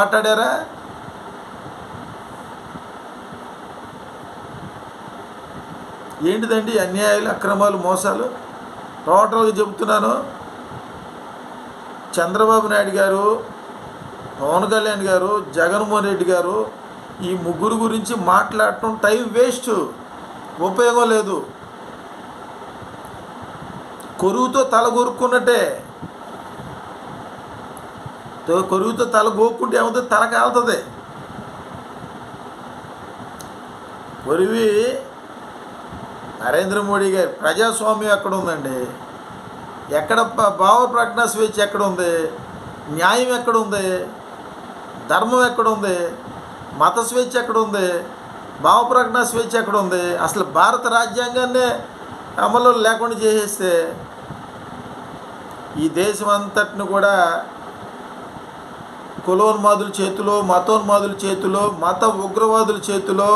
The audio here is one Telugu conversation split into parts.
మాట్లాడారా? ఏంటిదండి అన్యాయాలు అక్రమాలు మోసాలు? టోటల్గా చెబుతున్నాను. చంద్రబాబు నాయుడు గారు పవన్ కళ్యాణ్ గారు జగన్మోహన్ రెడ్డి గారు ఈ ముగ్గురు గురించి మాట్లాడటం టైం వేస్ట్. ఉపయోగం లేదు. కొరువుతో తల కొరుక్కున్నట్టే. తో- కొరువుతో తల గోక్కుంటే ఏమవుతుంది తల కాలుతుంది. కొరివి నరేంద్ర మోడీ గారు ప్రజాస్వామ్యం ఎక్కడ ఉందండి ఎక్కడ భావ ప్రకటన స్వేచ్ఛ ఎక్కడ ఉంది న్యాయం ఎక్కడ ఉంది ధర్మం ఎక్కడ ఉంది మత స్వేచ్ఛ ఎక్కడ ఉంది భావ ప్రకటన స్వేచ్ఛ ఎక్కడ ఉంది అసలు భారత రాజ్యాంగాన్నే అమలు లేకుండా చేసేస్తే ఈ దేశం అంతటిని కూడా కులోన్మాదుల చేతిలో మతోన్మాదుల చేతిలో మత ఉగ్రవాదుల చేతిలో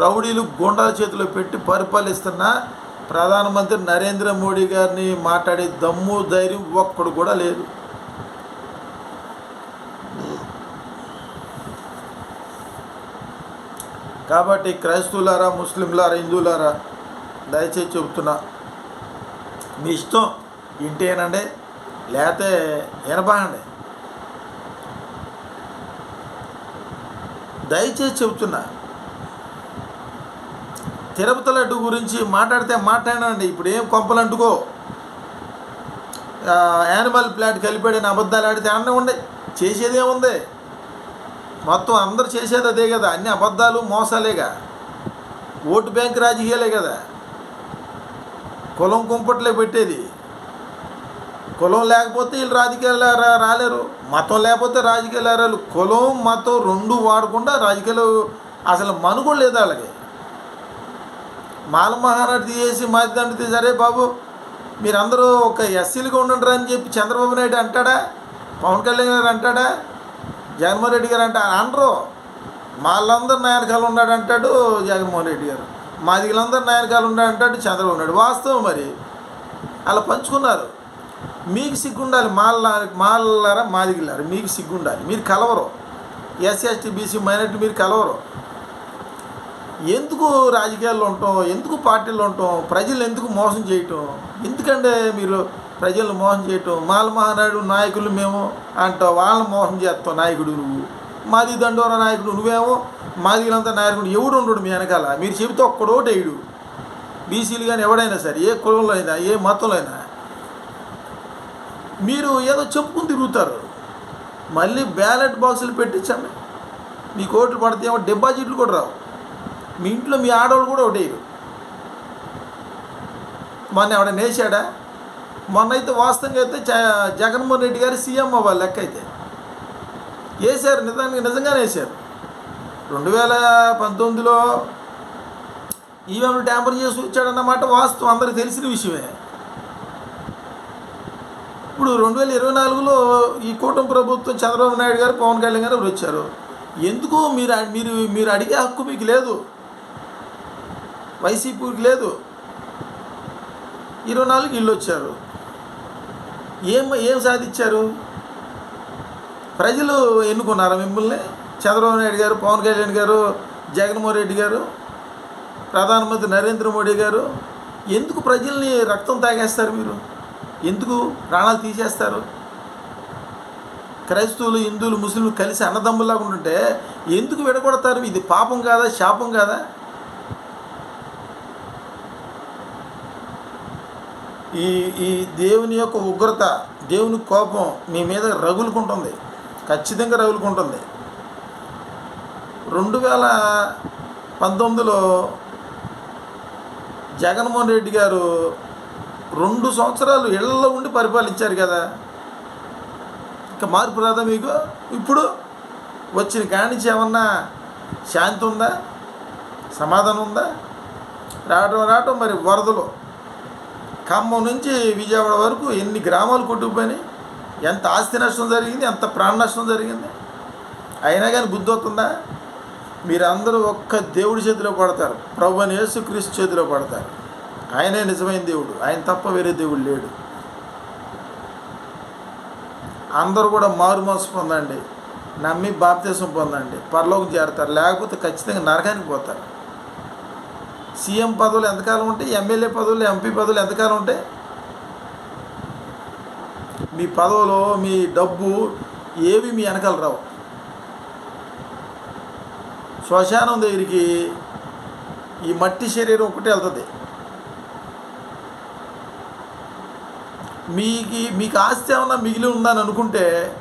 రౌడీలు గుండాల చేతిలో పెట్టి పరిపాలిస్తున్న ప్రధానమంత్రి నరేంద్ర మోడీ గారిని మాట్లాడే దమ్ము ధైర్యం ఒక్కడు కూడా లేదు. కాబట్టి క్రైస్తవులారా ముస్లింలారా హిందువులారా దయచేసి చెబుతున్నా మీ ఇష్టం ఇంటేనండి లేకపోతే వినబాగండి దయచేసి చెబుతున్నా. తిరుపతి లడ్డు గురించి మాట్లాడితే మాట్లాడండి ఇప్పుడు ఏం కొంపలు అంటుకో యానిమల్ ప్లాట్ కలిపాడని అబద్ధాలు ఆడితే అన్నీ ఉండే. చేసేదేముంది మొత్తం అందరు చేసేది అదే కదా. అన్ని అబద్ధాలు మోసాలేగా. ఓటు బ్యాంక్ రాజకీయాలే కదా. కులం కుంపట్లే పెట్టేది. కులం లేకపోతే వీళ్ళు రాజకీయాలు రాలేరు. మతం లేకపోతే రాజకీయాలు రాలేరు. కులం మతం రెండు వాడకుండా రాజకీయాలు అసలు మనుగోడు లేదు వాళ్ళకి. మాల మహానాడు తీసేసి మాదిదండ తీసారే సరే బాబు మీరందరూ ఒక ఎస్సీలుగా ఉండండి అని చెప్పి చంద్రబాబు నాయుడు అంటాడా? పవన్ కళ్యాణ్ గారు అంటాడా? జగన్మోహన్ రెడ్డి గారు అంటా అనరు. వాళ్ళందరూ నాయనకాలు ఉన్నాడు అంటాడు జగన్మోహన్ రెడ్డి గారు. మాదిగలందరూ నాయనకాలు ఉన్నాడు అంటాడు చంద్రబాబు నాయుడు. వాస్తవం మరి. అలా పంచుకున్నారు. మీకు సిగ్గుండాలి మాల మాల్లారా మాదిగిల్లారా మీకు సిగ్గుండాలి. మీరు కలవరు. ఎస్సీ ఎస్టీ బీసీ మైనార్టీ మీరు కలవరు. ఎందుకు రాజకీయాల్లో ఉంటాం? ఎందుకు పార్టీల్లో ఉంటాం? ప్రజలు ఎందుకు మోసం చేయటం? ఎందుకంటే మీరు ప్రజలను మోసం చేయటం? మాల మహానాయుడు నాయకులు మేము అంటావు. వాళ్ళని మోసం చేస్తాం నాయకుడు నువ్వు. మాది దండోర నాయకుడు నువ్వేమో మాదిలంతా నాయకుడు ఎవడు ఉండడు మీ వెనకాల. మీరు చెబితే ఒక్కడో వేయడు బీసీలు కానీ ఎవడైనా సరే ఏ కులంలో అయినా ఏ మతంలో అయినా మీరు ఏదో చెప్పుకుని తిరుగుతారు. మళ్ళీ బ్యాలెట్ బాక్సులు పెట్టించండి మీకు ఓట్లు పడితే ఏమో డిపాజిట్లు కూడా రావు. మీ ఇంట్లో మీ ఆడవాళ్ళు కూడా ఒకటేరు మొన్న ఎవడ నేసాడా మొన్న అయితే వాస్తవంగా అయితే జగన్మోహన్ రెడ్డి గారు సీఎం అవ్వాలి లెక్క అయితే. వేశారు నిజానికి నిజంగానే వేశారు. రెండు వేల పంతొమ్మిదిలో ఈవెంలు ట్యాంపర్ చేసి వచ్చాడన్నమాట వాస్తవం అందరికి తెలిసిన విషయమే. ఇప్పుడు రెండు వేల ఇరవై నాలుగులో ఈ కూటమి ప్రభుత్వం చంద్రబాబు నాయుడు గారు పవన్ కళ్యాణ్ గారు వచ్చారు? ఎందుకు మీరు మీరు మీరు అడిగే హక్కు మీకు లేదు. వైసీపీకి లేదు. ఇరవై నాలుగు ఇల్లు వచ్చారు. ఏం ఏం సాధించారు? ప్రజలు ఎన్నుకున్నారా మిమ్మల్ని? చంద్రబాబు నాయుడు గారు పవన్ కళ్యాణ్ గారు జగన్మోహన్ రెడ్డి గారు ప్రధానమంత్రి నరేంద్ర మోడీ గారు ఎందుకు ప్రజల్ని రక్తం తాగేస్తారు మీరు? ఎందుకు ప్రాణాలు తీసేస్తారు? క్రైస్తవులు హిందువులు ముస్లింలు కలిసి అన్నదమ్ములాగా ఉంటుంటే ఎందుకు విడగొడతారు? ఇది పాపం కాదా? శాపం కాదా? ఈ ఈ దేవుని యొక్క ఉగ్రత దేవుని కోపం మీ మీద రగులుకుంటుంది. ఖచ్చితంగా రగులుకుంటుంది. రెండు వేల పంతొమ్మిదిలో జగన్మోహన్ రెడ్డి గారు రెండు సంవత్సరాలు ఇళ్ళలో ఉండి పరిపాలించారు కదా. ఇంకా మార్పు రాదా మీకు? ఇప్పుడు వచ్చిన కానించి ఏమన్నా శాంతి ఉందా? సమాధానం ఉందా? రావటం రావటం మరి వరదలు. ఖమ్మం నుంచి విజయవాడ వరకు ఎన్ని గ్రామాలు కొట్టుకుపోయినాయి? ఎంత ఆస్తి నష్టం జరిగింది? ఎంత ప్రాణ నష్టం జరిగింది? అయినా కానీ బుద్ధి అవుతుందా మీరందరూ ఒక్క దేవుడి చేతిలో పడతారు. ప్రభు అని యేసుక్రీస్తు చేతిలో పడతారు. ఆయనే నిజమైన దేవుడు. ఆయన తప్ప వేరే దేవుడు లేడు. అందరూ కూడా మారు మనసు పొందండి. నమ్మి బాప్తీసం పొందండి. పరలోకం చేరతారు. లేకపోతే ఖచ్చితంగా నరకానికి పోతారు. సీఎం పదవులు ఎంతకాలం ఉంటాయి? ఎమ్మెల్యే పదవులు ఎంపీ పదవులు ఎంతకాలం ఉంటాయి? మీ పదవులో మీ డబ్బు ఏవి మీ వెనకాల రావు. శ్మశానం దగ్గరికి ఈ మట్టి శరీరం ఒకటే వెళ్తుంది. మీకు మీకు ఆస్తి ఏమన్నా మిగిలి ఉందని అనుకుంటే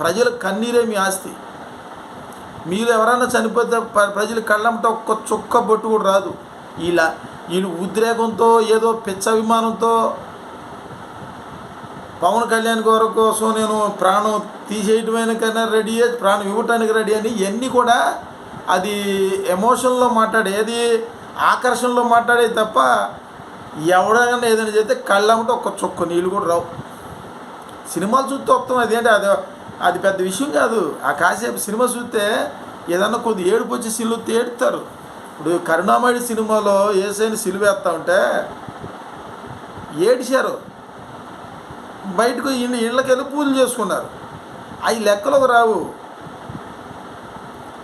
ప్రజల కన్నీరే మీ ఆస్తి. మీరు ఎవరైనా చనిపోతే ప్ర- ప్రజల కళ్ళంట ఒక్క చుక్క బొట్టు కూడా రాదు. ఇలా వీళ్ళు ఉద్రేకంతో ఏదో పిచ్చభిమానంతో పవన్ కళ్యాణ్ గారి కోసం నేను ప్రాణం తీసేయటమైనకైనా రెడీ ప్రాణం ఇవ్వటానికి రెడీ అని ఇవన్నీ కూడా అది ఎమోషన్లో మాట్లాడే ఏది ఆకర్షణలో మాట్లాడే తప్ప ఎవడైనా ఏదైనా చేస్తే కళ్ళమ్మటే ఒక్క చుక్క నీళ్ళు కూడా రావు. సినిమాలు చూస్తే వస్తాం అదేంటి అది? అది పెద్ద విషయం కాదు. ఆ కాసేపు సినిమా చూస్తే ఏదన్నా కొద్ది ఏడుపు వచ్చి సిల్లు తేడుతారు. ఇప్పుడు కరుణామణి సినిమాలో ఏసైని సిలువేస్తా ఉంటే ఏడిశారు బయటకు ఇళ్ళు ఇళ్ళకెళ్ళి పూజలు చేసుకున్నారు. అవి లెక్కలకు రావు.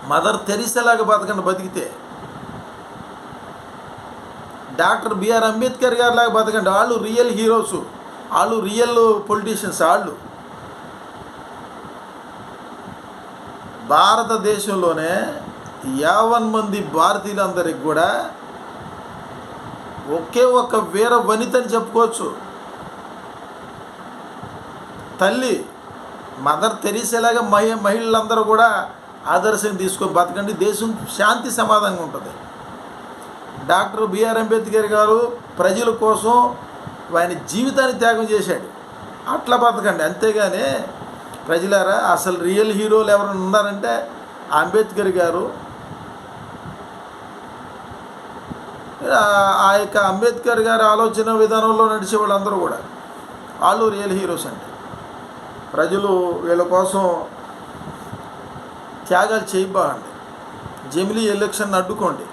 మదర్ తెరిసేలాగా బతకండి బతికితే. డాక్టర్ బిఆర్ అంబేద్కర్ గారు లాగా బతకండి. వాళ్ళు రియల్ హీరోస్ వాళ్ళు రియల్ పొలిటీషియన్స్ వాళ్ళు భారతదేశంలోనే యావన్ మంది భారతీయులందరికి కూడా ఒకే ఒక వీర వనిత అని చెప్పుకోవచ్చు. తల్లి మదర్ తెరీసేలాగా మహి మహిళలందరూ కూడా ఆదర్శం తీసుకొని బతకండి. దేశం శాంతి సమాధానంగా ఉంటుంది. డాక్టర్ బిఆర్ అంబేద్కర్ గారు ప్రజల కోసం ఆయన జీవితాన్ని త్యాగం చేశాడు. అట్లా బతకండి. అంతేగాని ప్రజలారా అసలు రియల్ హీరోలు ఎవరైనా ఉన్నారంటే అంబేద్కర్ గారు. ఆ- ఆ యొక్క అంబేద్కర్ గారి ఆలోచన విధానంలో నడిచే వాళ్ళందరూ కూడా. వాళ్ళు రియల్ హీరోస్ అంటే ప్రజలు వీళ్ళ కోసం త్యాగాలు చేయబాగండి జమిలీ ఎలక్షన్ అడ్డుకోండి.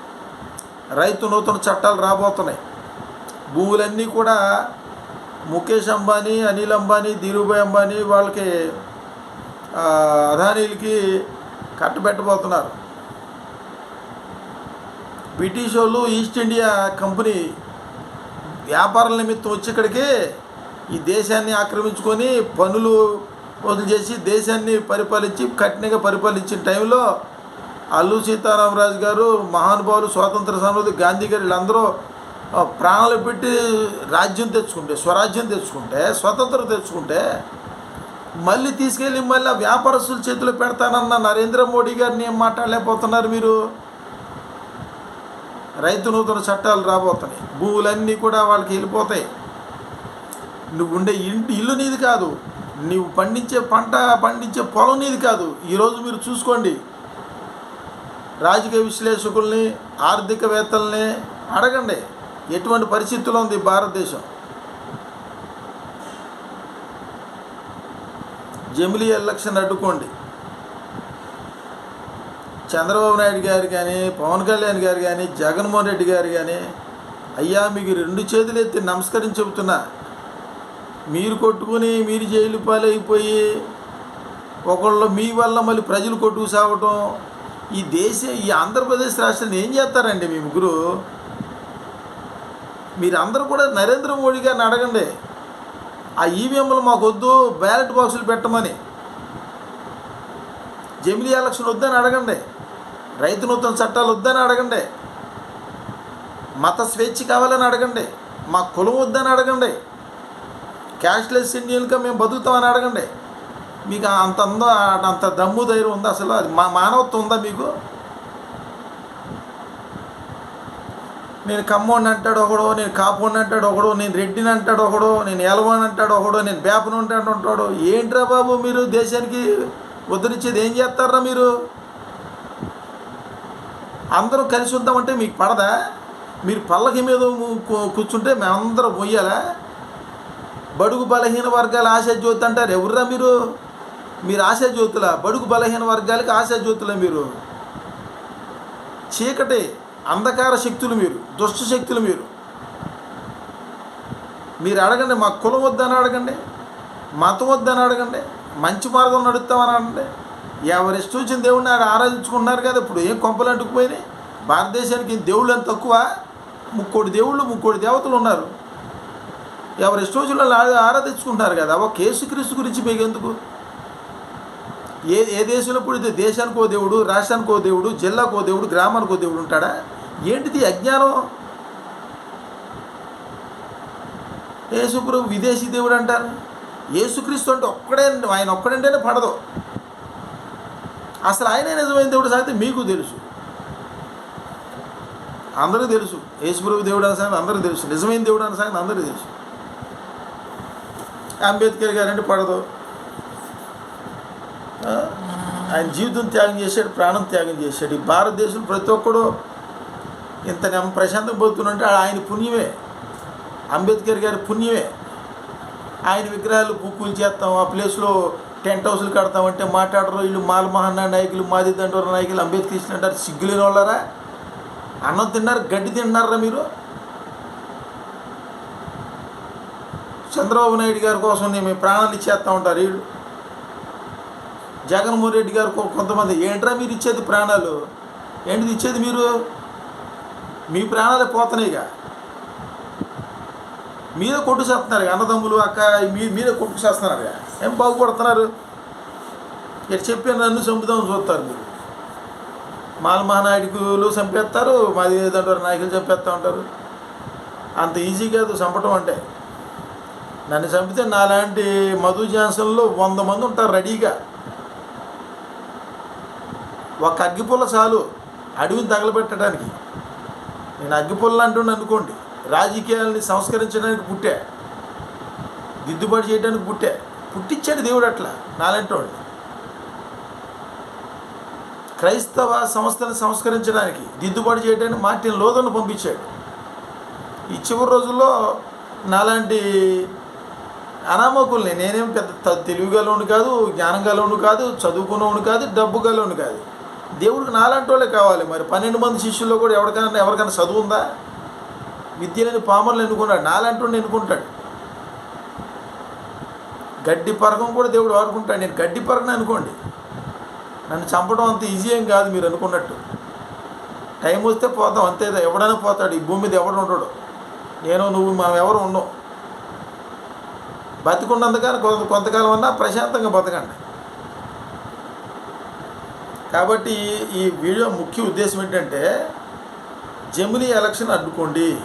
రైతు నూతన చట్టాలు రాబోతున్నాయి. భూములన్నీ కూడా ముఖేష్ అంబానీ అనిల్ అంబానీ ధీరుభాయ్ అంబానీ వాళ్ళకి అదానీలకి కట్టబెట్టబోతున్నారు. బ్రిటిష్ వాళ్ళు ఈస్ట్ ఇండియా కంపెనీ వ్యాపారాల నిమిత్తం వచ్చి ఇక్కడికి ఈ దేశాన్ని ఆక్రమించుకొని పనులు వదిలి చేసి దేశాన్ని పరిపాలించి కఠినంగా పరిపాలించిన టైంలో అల్లు సీతారామరాజు గారు మహానుభావులు స్వాతంత్ర సమృద్ధి గాంధీ గారు వీళ్ళందరూ ప్రాణాలు పెట్టి రాజ్యం తెచ్చుకుంటే స్వరాజ్యం తెచ్చుకుంటే స్వతంత్రం తెచ్చుకుంటే మళ్ళీ తీసుకెళ్ళి మళ్ళీ ఆ వ్యాపారస్తుల చేతిలో పెడతానన్న నరేంద్ర మోడీ గారిని ఏం మాట్లాడలేకపోతున్నారు మీరు? రైతు నూతన చట్టాలు రాబోతున్నాయి. భూములన్నీ కూడా వాళ్ళకి వెళ్ళిపోతాయి. నువ్వు ఉండే ఇంటి ఇల్లు నీది కాదు. నువ్వు పండించే పంట పండించే పొలం నీది కాదు. ఈరోజు మీరు చూసుకోండి. రాజకీయ విశ్లేషకుల్ని ఆర్థికవేత్తల్ని అడగండి. ఎటువంటి పరిస్థితుల్లో ఉంది భారతదేశం? జమిలీ ఎలక్షన్ అడ్డుకోండి. చంద్రబాబు నాయుడు గారు కానీ పవన్ కళ్యాణ్ గారు కానీ జగన్మోహన్ రెడ్డి గారు కానీ అయ్యా మీకు రెండు చేతులు ఎత్తి నమస్కరించి చెబుతున్నా. మీరు కొట్టుకుని మీరు జైలు పాలైపోయి ఒకళ్ళు మీ వల్ల మళ్ళీ ప్రజలు కొట్టుకు సావటం ఈ దేశ ఈ ఆంధ్రప్రదేశ్ రాష్ట్రాన్ని ఏం చేస్తారండి మీ ముగ్గురు? మీరందరూ కూడా నరేంద్ర మోడీ గారిని అడగండి. ఆ ఈవీఎంలు మాకు వద్దు బ్యాలెట్ బాక్సులు పెట్టమని. జమిలీ ఎలక్షన్ వద్దని అడగండి. రైతు నూతన చట్టాలు వద్దని అడగండి. మత స్వేచ్ఛ కావాలని అడగండి. మా కులం వద్దని అడగండి. క్యాష్లెస్ ఇండియన్గా మేము బతుకుతామని అడగండి. మీకు అంత ఉందో అంత దమ్ము ధైర్యం ఉందా అసలు అది మా మానవత్వం ఉందా మీకు? నేను కమ్మోడిని అంటాడు ఒకడు నేను కాపుని అంటాడు ఒకడు నేను రెడ్డిని అంటాడు ఒకడు నేను ఎలవని అంటాడు ఒకడు నేను బేపను ఉంటాడు అంటాడు. ఏంట్రా బాబు మీరు దేశానికి ఉద్ధరించేది? ఏం చేస్తారా మీరు? అందరూ కలిసి ఉందామంటే మీకు పడదా? మీరు పల్లకి మీద కూర్చుంటే మేమందరం మొయ్యాలా? బడుగు బలహీన వర్గాల ఆశ జ్యోతి అంటారు. ఎవర్రా మీరు? మీరు ఆశాజ్యోతుల బడుగు బలహీన వర్గాలకి ఆశా జ్యోతుల మీరు. చీకటి అంధకార శక్తులు మీరు దుష్ట శక్తులు మీరు. మీరు అడగండి మా కులం వద్దని అడగండి మతం వద్దని అడగండి మంచి మార్గం నడుస్తామని అడగండి. ఎవరి ఇష్టం వచ్చిన దేవుడిని ఆడ ఆరాధించుకుంటున్నారు కదా ఇప్పుడు ఏం కొంపలు అంటుకుపోయినాయి? భారతదేశానికి దేవుళ్ళు అని తక్కువ? ముక్కోటి దేవుళ్ళు ముక్కోటి దేవతలు ఉన్నారు. ఎవరి ఇష్టం వచ్చిన వాళ్ళు ఆరాధించుకుంటున్నారు కదా ఒక యేసుక్రీస్తు గురించి మీకు ఎందుకు? ఏ ఏ దేశంలో పుడితే దేశానికో దేవుడు రాష్ట్రానికో దేవుడు జిల్లాకో దేవుడు గ్రామానికి దేవుడు ఉంటాడా? ఏంటిది అజ్ఞానం? యేసుప్రభు విదేశీ దేవుడు అంటారు. యేసుక్రీస్తు అంటే ఒక్కడే ఆయన ఒక్కడంటేనే పడదు. అసలు ఆయనే నిజమైన దేవుడు సంగతి మీకు తెలుసు. అందరూ తెలుసు. యేసుప్రభు దేవుడు అనే సంగతి అందరూ తెలుసు. నిజమైన దేవుడు అనే సంగతి అందరూ తెలుసు. అంబేద్కర్ గారంటే పడదు. ఆయన జీవితం త్యాగం చేశాడు ప్రాణం త్యాగం చేశాడు. ఈ భారతదేశం ప్రతి ఒక్కడు ఇంత నెమ్మ ప్రశాంతంగా పోతున్నంటే ఆయన పుణ్యమే. అంబేద్కర్ గారి పుణ్యమే. ఆయన విగ్రహాలు పూకులు చేస్తాం ఆ ప్లేస్లో టెంట్ హౌస్లు కడతామంటే మాట్లాడరు. వీళ్ళు మాల్మహన్న నాయకులు మాది దండోర నాయకులు అంబేద్కర్ ఇచ్చిన అంటారు. సిగ్గులేని వాళ్ళరా? అన్నం తిన్నారు గడ్డి తిన్నారా మీరు? చంద్రబాబు నాయుడు గారి కోసం మేము ప్రాణాలు ఇచ్చేస్తూ ఉంటారు. వీళ్ళు జగన్మోహన్ రెడ్డి గారు కొంతమంది ఏంట్రా మీరు ఇచ్చేది ప్రాణాలు? ఏంటిది ఇచ్చేది మీరు? మీ ప్రాణాలే పోతున్నాయిగా మీరే కొట్టు చేస్తున్నారు అన్నదమ్ములు అక్క మీ మీరే కొట్టు చేస్తున్నారు. ఏం బాగుపడుతున్నారు? ఇక్కడ చెప్పిన నన్ను చంపుదామని చూస్తారు మీరు. మాల మహానాయకులు చంపేస్తారు మాది ఏదంటారు నాయకులు చంపేస్తూ ఉంటారు. అంత ఈజీ కాదు చంపటం అంటే. నన్ను చంపితే నాలాంటి మధు జాన్సన్లో వంద మంది ఉంటారు రెడీగా. ఒక అగ్గిపుల్ల చాలు. అడవిని తగలబెట్టడానికి. నేను అగ్గిపుల్ల అంటున్నాను అనుకోండి. రాజకీయాలని సంస్కరించడానికి పుట్టా. దిద్దుబాటు చేయడానికి పుట్టా. పుట్టించాడు దేవుడు అట్లా నాలంటి వాడిని క్రైస్తవ సంస్థలను సంస్కరించడానికి దిద్దుబాటు చేయడానికి మార్టిన్ లోదను పంపించాడు. ఈ చివరి రోజుల్లో నాలాంటి అనామకుల్ని నేనేం పెద్ద త- తెలివి కాదు జ్ఞానం గలవుని కాదు చదువుకున్నవాడిని కాదు డబ్బు గలవుని కాదు. దేవుడికి నాలాంటి వాళ్ళే కావాలి. మరి పన్నెండు మంది శిష్యుల్లో కూడా ఎవరికైనా ఎవరికైనా చదువు ఉందా? విద్య లేని పామర్లు ఎన్నుకున్నాడు. నాలాంటి వాడిని ఎన్నుకుంటాడు. గడ్డి పరకం కూడా దేవుడు వాడుకుంటాడు. నేను గడ్డి పరకని అనుకోండి. నన్ను చంపడం అంత ఈజీ ఏం కాదు మీరు అనుకున్నట్టు. టైం వస్తే పోతాం. అంతే ఎవడైనా పోతాడు. ఈ భూమి మీద ఎవడు ఉండడు. నేను నువ్వు మనం ఎవరు ఉండం బతికున్నందుకని కొంత కొంతకాలం అన్నా ప్రశాంతంగా బతకండి. కాబట్టి ఈ వీడియో ముఖ్య ఉద్దేశం ఏంటంటే జమిలీ ఎలక్షన్ అడ్డుకోండి.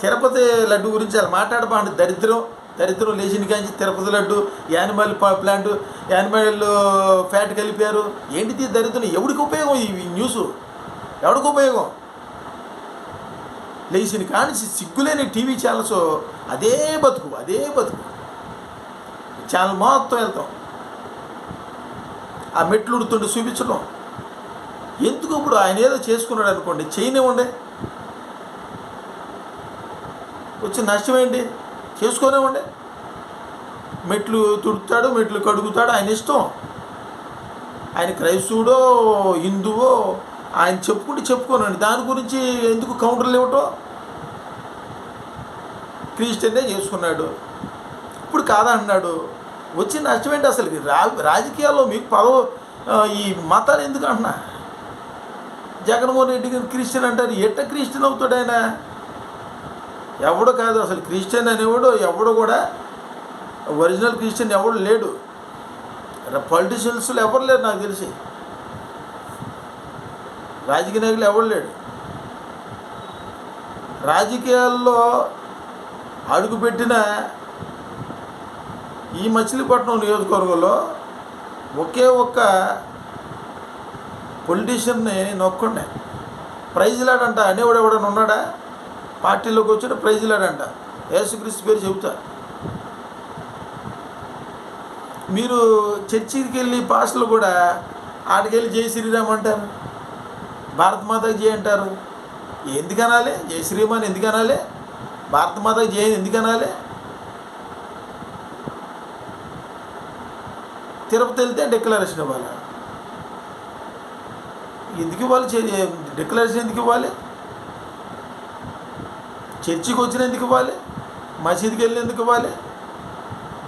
తిరుపతి లడ్డు గురించి అలా మాట్లాడబాండి దరిద్రం దరిద్రం లేచిన కానీ తిరుపతి లడ్డు యానిమల్ ప- ప్లాంట్ యానిమల్ ఫ్యాట్ కలిపారు. ఏంటిది దరిద్రం? ఎవడికి ఉపయోగం ఈ న్యూస్? ఎవడికి ఉపయోగం? లేచిన కానీ సిగ్గులేని టీవీ ఛానల్స్ అదే బతుకు అదే బతుకు. ఛానల్ మొత్తం వెళ్తాం. ఆ మెట్లు ఉడుతుంటే చూపించడం. ఎందుకు ఇప్పుడు ఆయన ఏదో చేసుకున్నాడు అనుకోండి చేయనివ్వండి. వచ్చి నష్టం ఏంటి చేసుకోనివ్వండి. మెట్లు తుడుతాడు మెట్లు కడుగుతాడు ఆయన ఇష్టం. ఆయన క్రైస్తవుడో హిందువో ఆయన చెప్పుకుంటే చెప్పుకోనండి. దాని గురించి ఎందుకు కౌంటర్లు ఇవ్వటం? క్రిస్టియనే చేసుకున్నాడు. ఇప్పుడు కాదంటున్నాడు వచ్చిన నష్టం ఏంటి అసలు? రా రాజకీయాల్లో మీకు పదవ ఈ మతాలు ఎందుకు అంటున్నా? జగన్మోహన్ రెడ్డి గారు క్రిస్టియన్ అంటారు. ఎట్ట క్రిస్టియన్ అవుతాడు ఆయన? ఎవడు కాదు అసలు. క్రిస్టియన్ అనేవాడు ఎవడు కూడా ఒరిజినల్ క్రిస్టియన్ ఎవడు లేడు. పొలిటీషియన్స్లో ఎవరు లేరు నాకు తెలిసి. రాజకీయ నాయకులు ఎవడు లేడు. రాజకీయాల్లో అడుగుపెట్టిన ఈ మచిలీపట్నం నియోజకవర్గంలో ఒకే ఒక్క పొలిటీషియన్ని నొక్కండి. ప్రైజ్ లాడంట అనేవాడు ఎవడన్నా ఉన్నాడా? పార్టీలోకి వచ్చిన ప్రైజ్లాడంట యేసుక్రీస్తు పేరు చెబుతా. మీరు చర్చికి వెళ్ళి పాస్టర్లు కూడా ఆడికెళ్ళి జై శ్రీరామ్ అంటారు. భారత మాతకి జై అంటారు. ఎందుకు అనాలి జై శ్రీరామ్ అని ఎందుకనాలి? భారత మాతకి జై ఎందుకనాలి ఎందుకు అనాలి తిరుపతి వెళ్తే డిక్లరేషన్ ఇవ్వాలి. ఎందుకు ఇవ్వాలి? చే- డిక్లరేషన్ ఎందుకు ఇవ్వాలి? చర్చికి వచ్చిన ఎందుకు ఇవ్వాలి? మసీదుకి వెళ్ళినందుకు ఇవ్వాలి?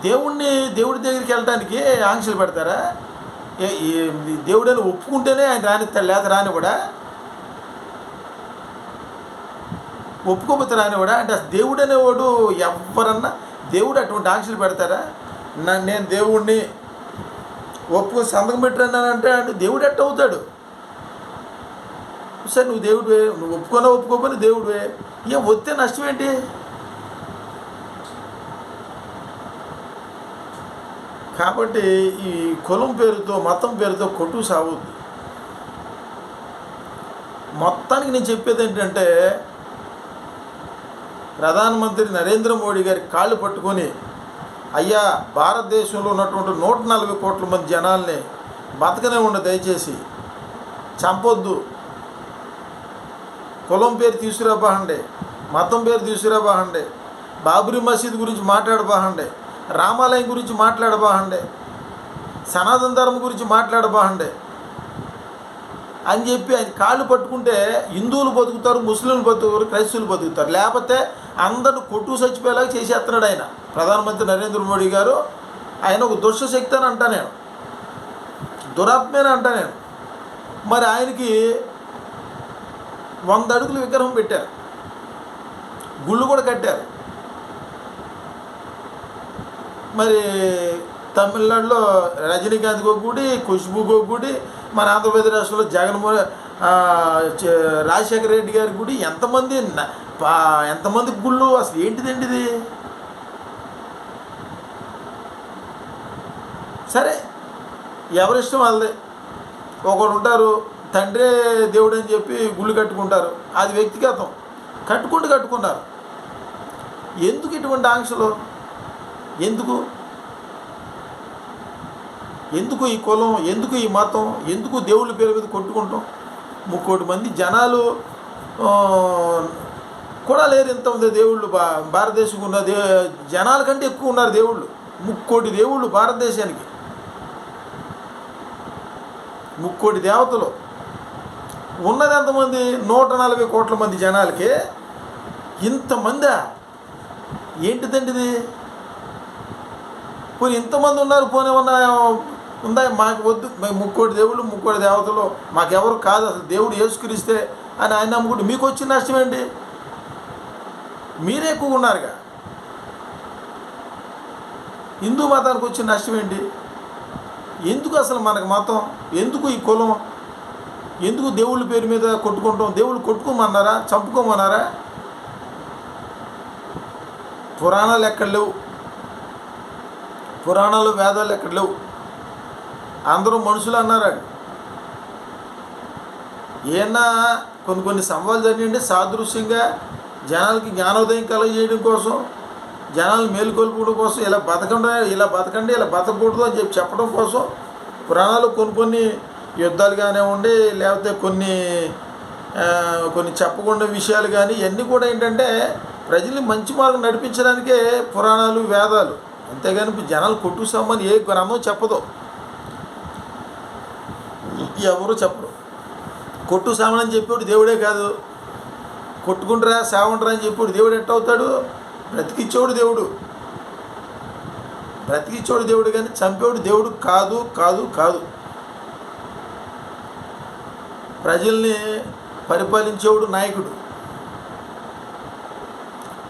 దేవుణ్ణి దేవుడి దగ్గరికి వెళ్ళడానికి ఆంక్షలు పెడతారా? ఏ- దేవుడని ఒప్పుకుంటేనే ఆయన రానిస్తాడు లేదా రాని కూడా. ఒప్పుకోకపోతే రాని కూడా. అంటే అసలు దేవుడు అనేవాడు ఎవరన్నా దేవుడు అటువంటి ఆంక్షలు పెడతారా? నేను దేవుడిని ఒప్పుకొని సంతకం పెట్టానంటే అంటే దేవుడు ఎట్ట అవుతాడు. సరే నువ్వు దేవుడివే నువ్వు ఒప్పుకోనా ఒప్పుకోకపోయినా దేవుడివే. ఇక వస్తే నష్టం ఏంటి? కాబట్టి ఈ కులం పేరుతో మతం పేరుతో కొట్టు సాగుద్ది. మొత్తానికి నేను చెప్పేది ఏంటంటే ప్రధానమంత్రి నరేంద్ర మోడీ గారి కాళ్ళు పట్టుకొని అయ్యా భారతదేశంలో ఉన్నటువంటి నూట నలభై కోట్ల మంది జనాల్ని బతకనే ఉండ దయచేసి. చంపొద్దు. కులం పేరు తీసుకురాబాహండే. మతం పేరు తీసుకురాబాహండే. బాబ్రీ మసీద్ గురించి మాట్లాడబాహండే. రామాలయం గురించి మాట్లాడబాహండే. సనాతన ధర్మం గురించి మాట్లాడబాహండే. అని చెప్పి ఆయన కాళ్ళు పట్టుకుంటే హిందువులు బతుకుతారు ముస్లింలు బతుకుతారు క్రైస్తవులు బతుకుతారు. లేకపోతే అందరూ కొట్టు చచ్చిపోయేలాగా చేసేస్తున్నాడు ఆయన. ప్రధానమంత్రి నరేంద్ర మోడీ గారు ఆయన ఒక దుష్టశక్తి అని అంటా నేను. దురాత్మేన అంటా నేను. మరి ఆయనకి వంద అడుగులు విగ్రహం పెట్టారు. గుళ్ళు కూడా కట్టారు. మరి తమిళనాడులో రజనీకాంత్ గుడి ఖుష్బుకి గుడి మన ఆంధ్రప్రదేశ్ రాష్ట్రంలో జగన్మోహన్ చ- రాజశేఖర రెడ్డి గారి గుడి ఎంతమంది న- ఎంతమంది గుళ్ళు? అసలు ఏంటిదండి ఇది? సరే ఎవరిష్టం వాళ్ళది. ఒకడు ఉంటారు తండ్రే దేవుడు అని చెప్పి గుళ్ళు కట్టుకుంటారు. అది వ్యక్తిగతం. కట్టుకుంటూ కట్టుకున్నారు. ఎందుకు ఇటువంటి ఆంక్షలు? ఎందుకు? ఎందుకు ఈ కులం? ఎందుకు ఈ మతం? ఎందుకు దేవుళ్ళ పేరు మీద కొట్టుకుంటాం? ముక్కోటి మంది జనాలు కూడా లేరు ఇంత ఉంది దేవుళ్ళు బా భారతదేశం ఉన్న దే జనాల కంటే ఎక్కువ ఉన్నారు దేవుళ్ళు. ముక్కోటి దేవుళ్ళు భారతదేశానికి. ముక్కోటి దేవతలు. ఉన్నది ఎంతమంది? నూట నలభై కోట్ల మంది జనాలకి ఇంతమందా ఏంటిదండిది పోనీ ఇంతమంది ఉన్నారు పోనీ ఉన్న ఉందా? మాకు వద్దు. మేము ముక్కోటి దేవుళ్ళు ముక్కోటి దేవతలు మాకెవరు కాదు. అసలు దేవుడు యేసుక్రీస్తే అని ఆయన నమ్ముకుంటే మీకు వచ్చిన నష్టం ఏంటి? మీరే ఎక్కువ ఉన్నారుగా. హిందూ మతానికి వచ్చిన నష్టం ఏంటి? ఎందుకు అసలు మనకు మతం? ఎందుకు ఈ కులం? ఎందుకు దేవుళ్ళ పేరు మీద కొట్టుకుంటాం? దేవుళ్ళు కొట్టుకోమన్నారా? చంపుకోమన్నారా? పురాణాలు ఎక్కడ లేవు? పురాణాలు వేదాలు ఎక్కడ లేవు? అందరూ మనుషులు అన్నారు? ఏమన్నా కొన్ని కొన్ని సంభవాలు జరిగింది సాదృశ్యంగా. జనాలకి జ్ఞానోదయం కలగజేయడం కోసం జనాలు మేలుకొల్పడం కోసం ఇలా బతకండి ఇలా బతకండి ఇలా బతకూడదు అని చెప్పి చెప్పడం కోసం పురాణాలు కొన్ని కొన్ని యుద్ధాలు కానివ్వండి లేకపోతే కొన్ని కొన్ని చెప్పకుండా విషయాలు కానీ ఇవన్నీ కూడా ఏంటంటే ప్రజల్ని మంచి మార్గం నడిపించడానికే పురాణాలు వేదాలు. అంతేగాని జనాలు కొట్టు సమ్మని ఏ గ్రంథం చెప్పదు. ఎవరు చెప్పరు. కొట్టు సామని చెప్పేవాడు దేవుడే కాదు. కొట్టుకుంటారా సావంటరా అని చెప్పాడు దేవుడు ఎట్ట అవుతాడు బ్రతికిచ్చేవాడు దేవుడు. బ్రతికిచ్చేవాడు దేవుడు కానీ చంపేవాడు దేవుడు కాదు కాదు కాదు. ప్రజల్ని పరిపాలించేవాడు నాయకుడు.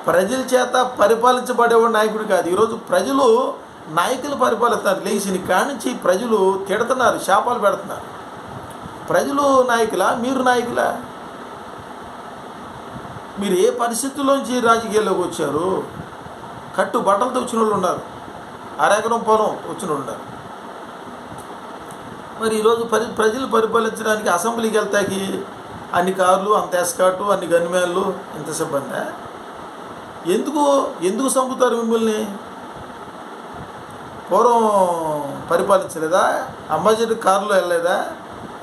ప్రజల చేత పరిపాలించబడేవాడు నాయకుడు కాదు. ఈరోజు ప్రజలు నాయకులు పరిపాలిస్తారు లేచిన కానించి ప్రజలు తిడుతున్నారు శాపాలు పెడుతున్నారు. ప్రజలు నాయకులా మీరు నాయకులా? మీరు ఏ పరిస్థితుల్లోంచి రాజకీయాల్లోకి వచ్చారు కట్టు బట్టలతో వచ్చిన వాళ్ళు ఉన్నారు అరెకరం పొలం వచ్చిన వాళ్ళు ఉన్నారు. మరి ఈరోజు పరి ప్రజలు పరిపాలించడానికి అసెంబ్లీకి వెళ్తాకి అన్ని కార్లు అంత ఎస్కాటు అన్ని గన్మేళ్ళు ఇంత సిబ్బంది? ఎందుకు ఎందుకు చంపుతారు మిమ్మల్ని? పూర్వం పరిపాలించలేదా? అంబాసిడర్ కారులో వెళ్ళలేదా?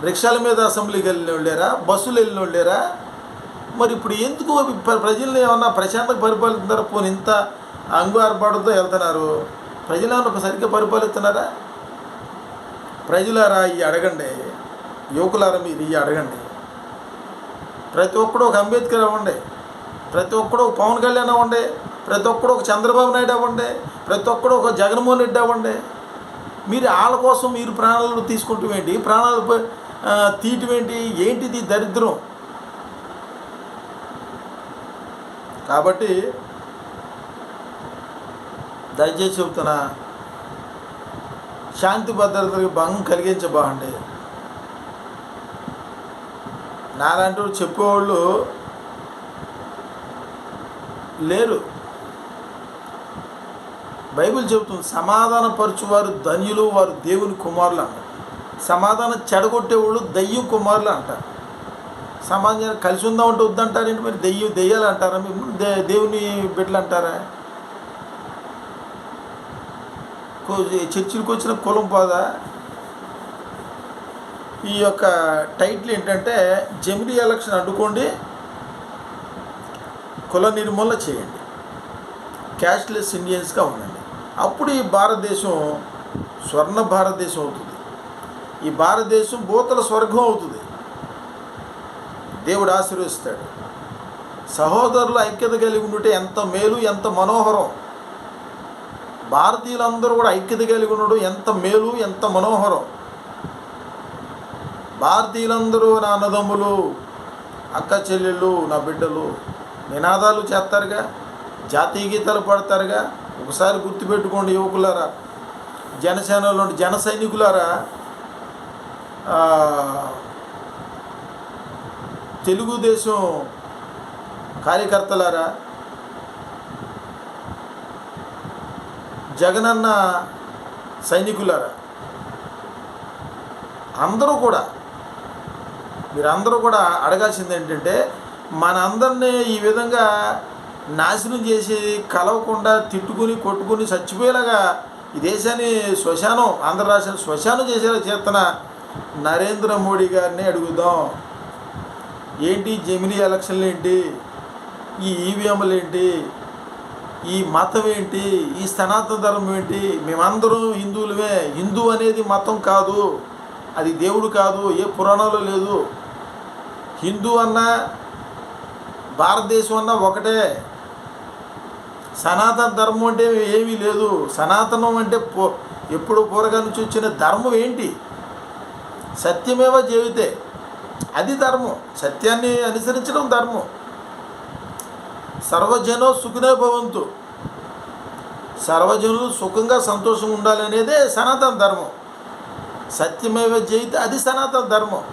రిక్షాల మీద అసెంబ్లీకి వెళ్ళిన వాళ్ళేరా బస్సులు వెళ్ళిన వాళ్ళేరా మరి ఇప్పుడు ఎందుకు ప్ర- ప్రజల్ని ఏమన్నా ప్రశాంతంగా పరిపాలిస్తున్నారు? పోనీ ఇంత అంగు వెళ్తున్నారు. ప్రజలు ఏమన్నా సరిగ్గా పరిపాలిస్తున్నారా? ప్రజలారా ఇవి అడగండి. యువకులారా మీరు ఇవి అడగండి. ప్రతి ఒక్కడు ఒక అంబేద్కర్ అవ్వండి. ప్రతి ఒక్కడు ఒక పవన్ కళ్యాణ్ అవ్వండి. ప్రతి ఒక్కడు ఒక చంద్రబాబు నాయుడు అవ్వండి. ప్రతి ఒక్కడు ఒక జగన్మోహన్ రెడ్డి అవ్వండి. మీరు వాళ్ళ కోసం మీరు ప్రాణాలు తీసుకుంటూ ఏంటి? ప్రాణాలు తీయటం ఏంటి? ఏంటిది దరిద్రం? కాబట్టి దయచేసి చెబుతున్నా శాంతి భద్రతలకు భంగం కలిగించబాండి నాలాంటి చెప్పేవాళ్ళు లేరు. బైబిల్ చెబుతుంది సమాధానపరచువారు ధన్యులు వారు దేవుని కుమారులు అంటారు సమాధానం చెడగొట్టేవాళ్ళు దయ్యం కుమారులు అంటారు సమాజం కలిసి ఉందామంటే వద్దంటారేంటి మరి? దెయ్యం దెయ్యాలు అంటారా మీరు? దే దేవుని బిడ్డలు అంటారా చర్చిలకు వచ్చిన కులం పోదా ఈ యొక్క టైటిల్ ఏంటంటే జమిలీ ఎలక్షన్ అడ్డుకోండి కుల నిర్మూలన చేయండి. క్యాష్లెస్ ఇండియన్స్గా ఉండండి. అప్పుడు ఈ భారతదేశం స్వర్ణ భారతదేశం అవుతుంది. ఈ భారతదేశం భూతల స్వర్గం అవుతుంది. దేవుడు ఆశీర్వదిస్తాడు. సహోదరులు ఐక్యత కలిగి ఉంటే ఎంత మేలు ఎంత మనోహరం. భారతీయులందరూ కూడా ఐక్యత కలిగి ఉండడం ఎంత మేలు ఎంత మనోహరం. భారతీయులందరూ నా అన్నదమ్ములు అక్క చెల్లెళ్ళు నా బిడ్డలు నినాదాలు చేస్తారుగా జాతీయ గీతాలు పాడతారుగా. ఒకసారి గుర్తుపెట్టుకోండి యువకులారా జనసేనలో జన సైనికులారా తెలుగుదేశం కార్యకర్తలారా జగనన్న సైనికులారా అందరూ కూడా మీరందరూ కూడా అడగాల్సింది ఏంటంటే మనందరినీ ఈ విధంగా నాశనం చేసి కలవకుండా తిట్టుకుని కొట్టుకుని చచ్చిపోయేలాగా ఈ దేశాన్ని శ్మశానం ఆంధ్ర రాష్ట్రాన్ని శ్మశానం చేసేలా చేస్తున్న నరేంద్ర మోడీ గారిని అడుగుదాం. ఏంటి జమినీ ఎలక్షన్లు ఏంటి? ఈ ఈవీఎంలు ఏంటి? ఈ మతం ఏంటి? ఈ సనాతన ధర్మం ఏంటి? మేమందరం హిందువులమే. హిందూ అనేది మతం కాదు. అది దేవుడు కాదు. ఏ పురాణంలో లేదు. హిందూ అన్నా భారతదేశం అన్నా ఒకటే. సనాతన ధర్మం అంటే ఏమీ లేదు. సనాతనం అంటే పో ఎప్పుడు పూర్వగా నుంచి వచ్చిన ధర్మం ఏంటి? సత్యమేవ జీవితే? అది ధర్మం. సత్యాన్ని అనుసరించడం ధర్మం. సర్వజనో సుఖినే భవంతు. సర్వజనులు సుఖంగా సంతోషంగా ఉండాలనేదే సనాతన ధర్మం. సత్యమేవ జయితే అది సనాతన ధర్మం.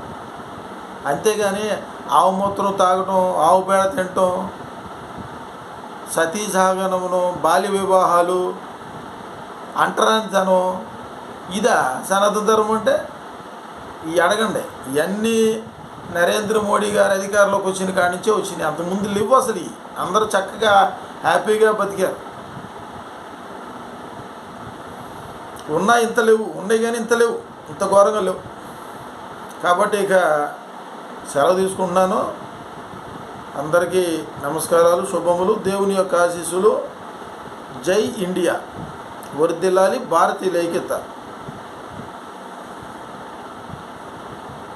అంతేగాని ఆవు మూత్రం తాగటం ఆవు పేడ తినటం సతీ బాల్య వివాహాలు అంటరానితనం ఇదా సనాతన ధర్మం అంటే? ఈ అడగండి. ఇవన్నీ నరేంద్ర మోడీ గారు అధికారంలోకి వచ్చిన కాడి నుంచే వచ్చినాయి అంతకుముందు లేవు అసలు అందరు అందరూ చక్కగా హ్యాపీగా బతికారు. ఉన్నా ఇంత లేవు ఉన్నాయి కానీ ఇంత లేవు ఇంత ఘోరంగా లేవు. కాబట్టి ఇక సెలవు తీసుకుంటున్నాను. అందరికీ నమస్కారాలు శుభములు దేవుని యొక్క ఆశీస్సులు. జై ఇండియా. వర్దిల్లాలి భారతీయుల ఐక్యత